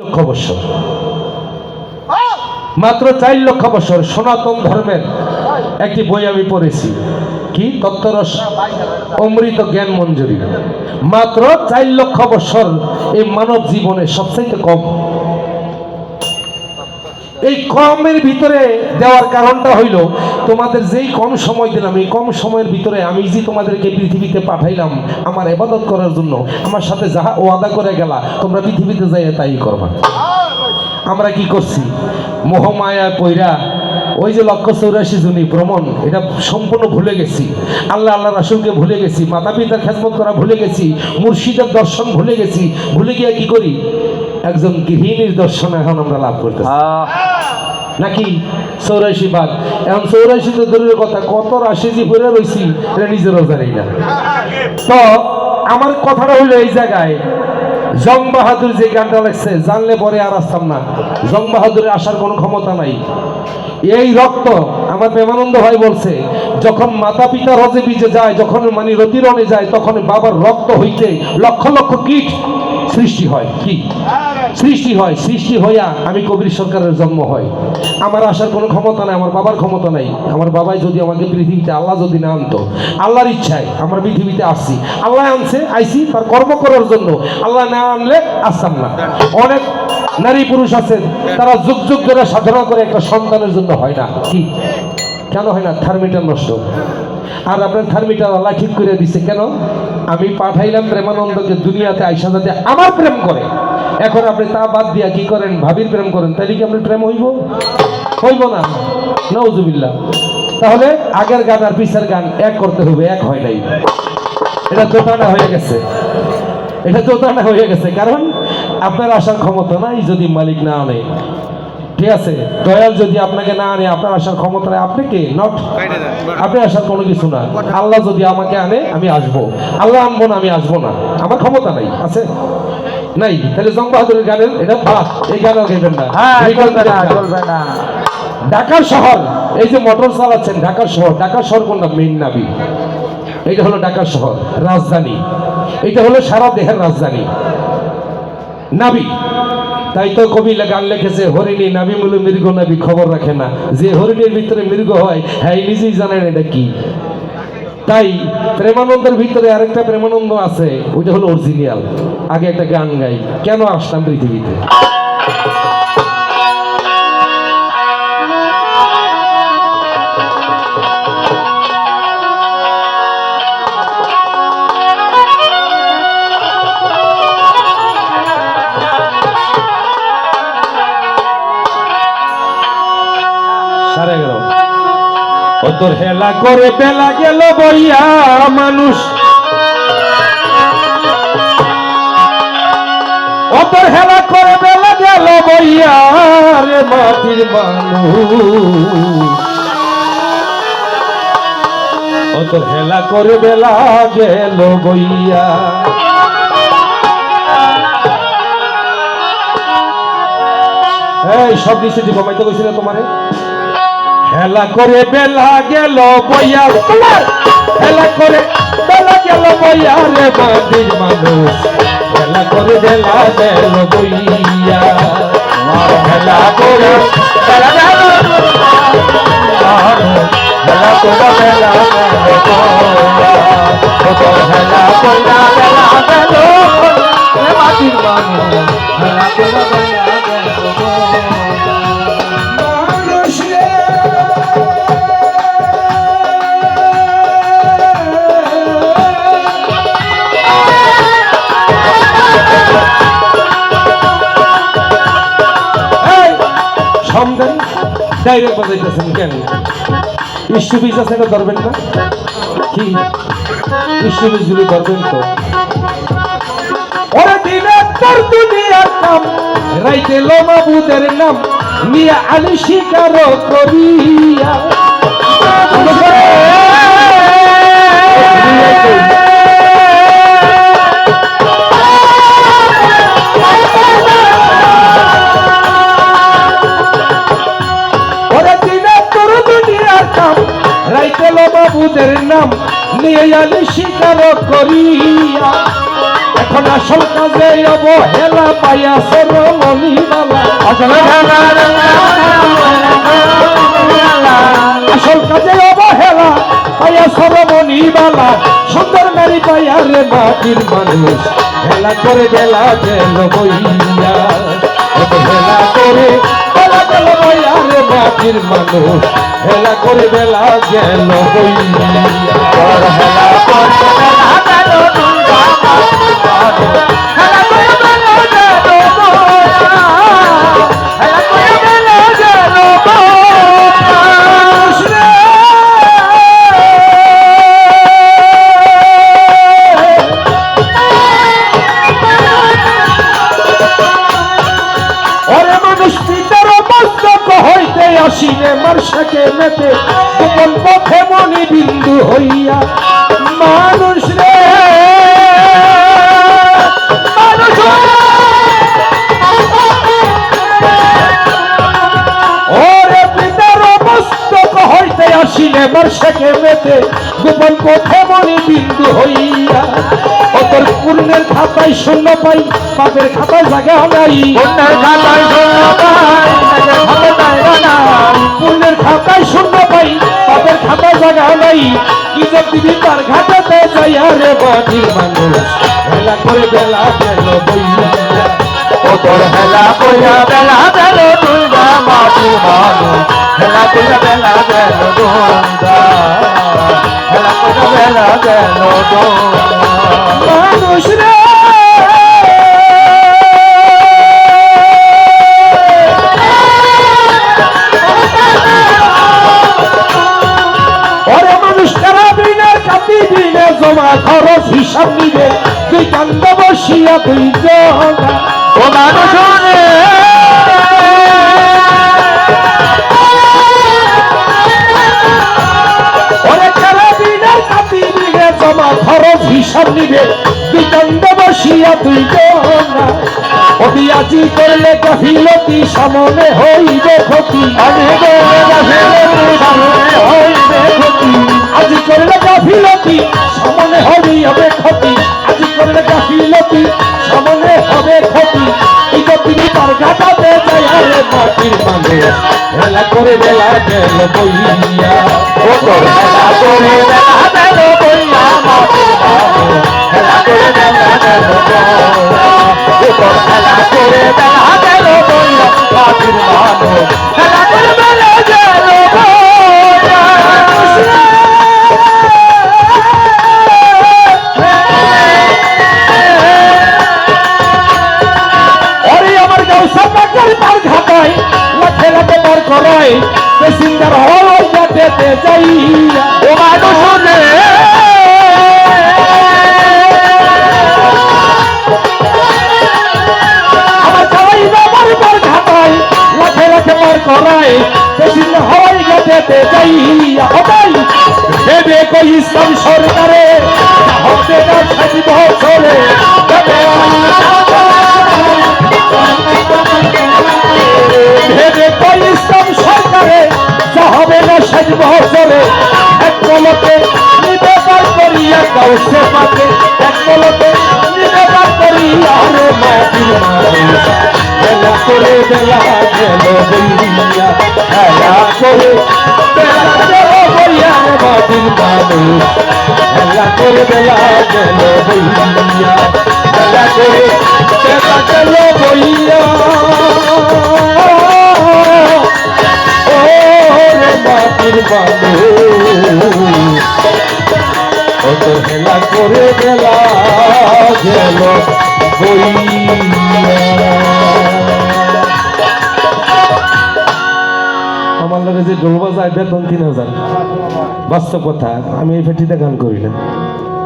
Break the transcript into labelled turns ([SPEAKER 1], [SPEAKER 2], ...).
[SPEAKER 1] লক্ষ বছর। মাত্র চার লক্ষ বছর সনাতন ধর্মের একটি বই আমি পড়েছি। কি? তত্ত্বরস অমৃত জ্ঞান মঞ্জুরি। মাত্র চার লক্ষ বছর এই মানব জীবনে সবচাইতে কম। এই কমের ভিতরে দেওয়ার কারণটা হইল, তোমাদের যেই কম সময় দিলাম, এই কম সময়ের ভিতরে আমি যে তোমাদেরকে পৃথিবীতে পাঠাইলাম আমার এবাদত করার জন্য, আমার সাথে যাহা ওয়াদা করে গেলা, তোমরা পৃথিবীতে যাইয়া তাই করবা। আমরা কি করছি? মোহমায়া পৈরা ওই যে লক্ষ চৌরাশি জনী ভ্রমণ এটা সম্পূর্ণ ভুলে গেছি। আল্লাহ আল্লাহ রাসুলকে ভুলে গেছি মাতা পিতার খেদমত করা ভুলে গেছি মুর্শিদের দর্শন ভুলে গেছি ভুলে গিয়ে কি করি? একজন গৃহিণীর দর্শন এখন আমরা লাভ করতেছি। নাকি? চৌরাশি ভাগ। এখন চৌরাশি তো দূরের কথা কত রাশি যে পড়ে রয়েছি এটা নিজেরও জানি না। তো আমার কথাটা হইল এই জায়গায় জং বাহাদুর যে গানটা লাগছে জানলে পরে আর আসতাম না। জং বাহাদুরের আসার কোনো ক্ষমতা নাই। এই রক্ত আমার প্রেমানন্দ ভাই বলছে, যখন মাতা পিতা রজে বীজে যায়, যখন মানে রতিরণে যায়, তখন বাবার রক্ত হইতে লক্ষ লক্ষ কীট সৃষ্টি হয়। কি? সৃষ্টি হয়, সৃষ্টি হইয়া আমি কবির সরকারের জন্ম হয়। আমার আসার কোনো ক্ষমতা নাই, আমার বাবার ক্ষমতা নাই। আমার বাবাই যদি আমাকে পৃথিবীতে, আল্লাহ যদি না আনতো, আল্লাহর ইচ্ছায় আমরা পৃথিবীতে আসছি। আল্লাহ আনছে আইসি তার কর্ম করার জন্য। আল্লাহ না আনলে আসতাম না। অনেক নারী পুরুষ আছেন, তারা যুগ যুগ ধরে সাধনা করে একটা সন্তানের জন্য হয় না। কি? কেন হয় না? থার্মিটার নষ্ট। আর আপনার থার্মিটার আল্লাহ ঠিক করে দিছে। কেন? আমি পাঠাইলাম প্রেমানন্দকে দুনিয়াতে আইসা যাতে আমার প্রেম করে। এখন আপনি তা বাদ দিয়া কি করেন? ভাবির প্রেম করেন তাহলে কি আপনি প্রেম হইব? হইব না। নজুবিল্লা তাহলে আগের গান আর পিছের গান এক করতে হবে এক হয় নাই। এটা দোটানা হয়ে গেছে। এটা দোটানা হয়ে গেছে কারণ আপনার আসার ক্ষমতা নাই যদি মালিক না আনে। ঠিক আছে? দয়াল যদি আপনাকে না আনে আপনার আসার ক্ষমতা নাই। আপনি কে? নট আপনি আসার কোনো কিছু না। আল্লাহ যদি আমাকে আনে আমি আসব। আল্লাহ আনব না আমি আসব না। আমার ক্ষমতা নাই আছে? নাই তাহলে গানের এটা এই গান আর গাইবেন না এই
[SPEAKER 2] চলবে না চলবে না।
[SPEAKER 1] ঢাকার শহর এই যে মোটর চালাচ্ছেন ঢাকার শহর ঢাকার শহর কোনটা? মেইন নাবি। এটা হলো শহর রাজধানী। এটা হলো সারা দেহের রাজধানী। নাবি। তাই তো কবি গান লিখেছে হরিণী নাবি মূল মৃগ নাবি খবর রাখে না। যে হরিণীর ভিতরে মৃগ হয় হ্যাঁ নিজেই জানেন এটা কি? তাই প্রেমানন্দের ভিতরে আরেকটা প্রেমানন্দ আছে ওইটা হলো অরিজিনাল। আগে একটা গান গাই। কেন আসলাম পৃথিবীতে? ও তোর হেলা করে বেলা গেল বইয়া মানুষ। তোর হেলা করে বেলা গেল বইয়া রে মাটির মানুষ। তোর হেলা করে বেলা গেল বইয়া। সব নিচে দিব, মাইতে কইছি না তোমারে। হেলা করে বেলা গেল বইয়া। হেলা করে বেলা গেল বইয়া রে বান্দির মানুষ। হেলা করে দেলা গেল বইয়া। আমার হেলা করে সমদেন ডাইরেক্ট বাজাইতেছেন কেন? ইস্যু বীজ আছে না ধরবেন না? কি? ইস্যু বীজগুলি ধরবেন তো। ওরে দিনে তোর দুনিয়ার নাম, রাইতে লোমাবুদের নাম নিয়ে আলি শিকার করিয়া নিয়ে আলি শিকার করিয়া এখন আসল কাজে অবহেলা পাইয়া সরমণি
[SPEAKER 2] আসলে
[SPEAKER 1] কাজে অবহেলা পাইয়া সরমণি বালা সুন্দর নারী পাইয়া রে মাটির মানুষ হেলা করে বেলা গেল বইয়া হেলা করে বেলা গেল বইয়া রে মাটির মানুষ হেলা করে বেলা গেল
[SPEAKER 2] হই। হেলা করে বেলা
[SPEAKER 1] হইয়া মানুষ রে আসিনে মার্শাকে মেতে গোপন পথে মনি বিন্দু হইয়া ও তোর পূর্ণের খাতায় শূন্য পাই পাপের খাতায় জায়গা নাই
[SPEAKER 2] পুণ্যের খাতায় শূন্য পাই
[SPEAKER 1] পাপের খাতায় জায়গা নাই কি যে দিবি তার ঘাটাতে যাইয়া রে বাটির মানুষ। বেলা করে বেলা গেল বইয়া।
[SPEAKER 2] ও তোর হেলা কইরা বেলা গেল দুর্গা মাটির মানুষ। হেলা কইরা বেলা গেল দুর্গা হেলা কইরা বেলা গেল দুর্গা
[SPEAKER 1] মানুষ রে। হিসাব নিবে তুই কান্দ বসিয়া তুই
[SPEAKER 2] ও মানুষ
[SPEAKER 1] জমা খরচ হিসাব নিবে তুই দণ্ড বসিয়া তুই না করলে গাফিলতি সামনে হইবে ক্ষতি।
[SPEAKER 2] আমি সামনে
[SPEAKER 1] করে বেলা গেল বইয়া
[SPEAKER 2] ও তোর হেলা করে
[SPEAKER 1] যাতে যাই
[SPEAKER 2] ও মানুষ রে
[SPEAKER 1] আমার সবাই বাবার পার ঘাটায় লাখে লাখে পার করায় পেসিন্দার যাতে যাই হটাই দেবে কই ইসলাম সরকারে হবে না ষাট বছরে ষাট বছরে এক কলকে নিবে পার করিয়া গাও সে মাকে এক কলকে নিবে পার করিয়া রে মাটির মানুষ বেলা করে বেলা গেল বইয়া বেলা করে বেলা গেল বইয়া রে মাটির মানুষ বেলা করে বেলা গেল বইয়া বেলা করে বেলা গেল বইয়া ওরে বাবু। কত হেলা করে গেলা গেল আমার লগে যে ডোবা যায় বেতন তিন হাজার। বাস্তব কথা, আমি এই ফেটিতে গান করি না।